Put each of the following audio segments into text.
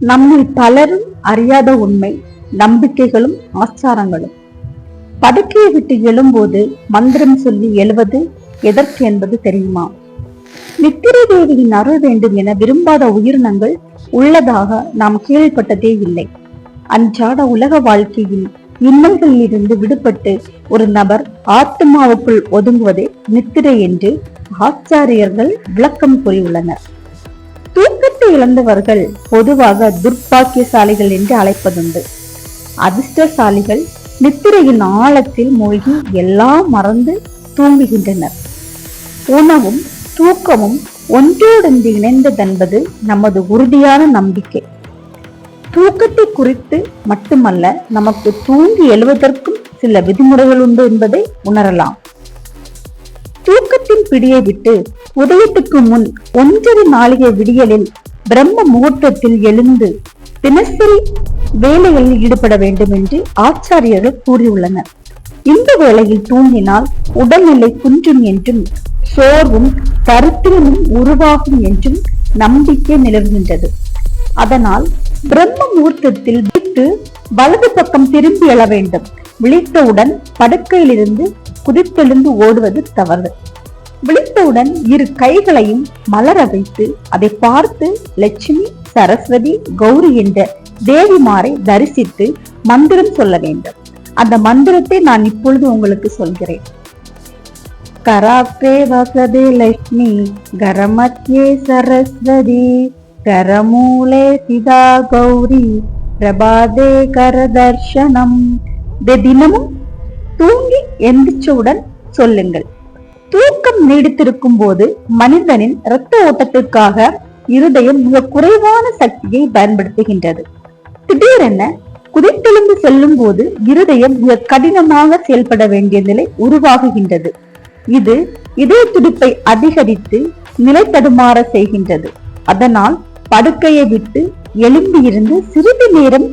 நம்மில் பலரும் அறியாத உண்மை நம்பிக்கைகளும் ஆச்சாரங்களும். படுக்கையை விட்டு எழும்போது மந்திரம் சொல்லி எழுவது எதற்கு என்பது தெரியுமா? நித்திரை தேவியின் அருள் வேண்டும் என விரும்பாத உயிரினங்கள் உள்ளதாக நாம் கேள்விப்பட்டதே இல்லை. அன்றாட உலக வாழ்க்கையின் இன்னல்களில் இருந்து விடுபட்டு ஒரு நபர் ஆத்மாவுக்குள் ஒதுங்குவதே நித்திரை என்று ஆச்சாரியர்கள் விளக்கம் கூறியுள்ளனர். தூக்கத்தை இழந்தவர்கள் பொதுவாக துர்ப்பாக்கியசாலிகள் என்று அழைப்பதுண்டு. அதிர்ஷ்டசாலிகள் நித்திரையின் ஆழத்தில் மூழ்கி எல்லாம் மறந்து தூங்குகின்றனர். உணவும் தூக்கமும் ஒன்றோடொன்று இணைந்ததென்பது நமது உறுதியான நம்பிக்கை. தூக்கத்தை குறித்து மட்டுமல்ல நமக்கு தூங்கி எழுவதற்கும் சில விதிமுறைகள் உண்டு என்பதை உணரலாம். பிடியை விட்டு உதயத்துக்கு முன் ஒன்றரை நாளிகை விடியலில் பிரம்ம முகூர்த்தத்தில் எழுந்து தினசரி வேலைகளில் ஈடுபட வேண்டும் என்று ஆச்சாரியர்கள் கூறியுள்ளனர். இந்த வேளையில் தூங்கினால் உடல்நிலை குன்றும் என்றும் சோர்வும் கருத்திலும் உருவாகும் என்றும் நம்பிக்கை நிலவுகின்றது. அதனால் பிரம்ம முகூர்த்தத்தில் விட்டு வலது பக்கம் திரும்பி எழ வேண்டும். விழித்தவுடன் படுக்கையிலிருந்து குதித்தெழுந்து ஓடுவது தவறு. விழித்தவுடன் இரு கைகளையும் மலர வைத்து அதை பார்த்து லட்சுமி சரஸ்வதி கௌரி என்ற தேவிமாரை தரிசித்து மந்திரம் சொல்ல வேண்டும். அந்த மந்திரத்தை நான் இப்பொழுது உங்களுக்கு சொல்கிறேன். கராக்ரே வசதே லட்சுமி கரமத்யே சரஸ்வதி கரமூலே சிதா கௌரி பிரபாதே கரதர்ஷனம். தினமும் தூங்கி எந்திரிச்சவுடன் சொல்லுங்கள். தூக்கம் நீடித்திருக்கும் போது மனிதனின் இரத்த ஓட்டத்திற்காக இருதயம் மிக குறைவான சக்தியை பயன்படுத்துகின்றது. திடீரென குதித்தெழுந்து செல்லும் போது இருதயம் மிக கடினமாக செயல்பட வேண்டிய நிலை உருவாகுகின்றது. இது இதய துடிப்பை அதிகரித்து நிலை தடுமாற செய்கின்றது. அதனால் படுக்கையை விட்டு எழும்பி இருந்து சிறிது நேரம்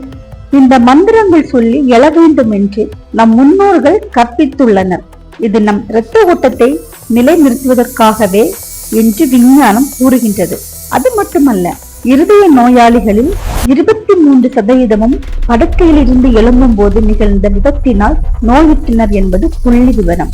இந்த மந்திரங்கள் சொல்லி எழ வேண்டும் என்று நம் முன்னோர்கள் கற்பித்துள்ளனர். இது நம் இரத்த ஓட்டத்தை நிலைநிறுத்துவதற்காகவே என்று விஞ்ஞானம் கூறுகின்றது. அது மட்டுமல்ல இருதய நோயாளிகளில் இருபத்தி மூன்று சதவீதமும் படுக்கையில் இருந்து எழும்பும் போது நிகழ்ந்த விபத்தினால் நோயுற்றனர் என்பது புள்ளி விவரம்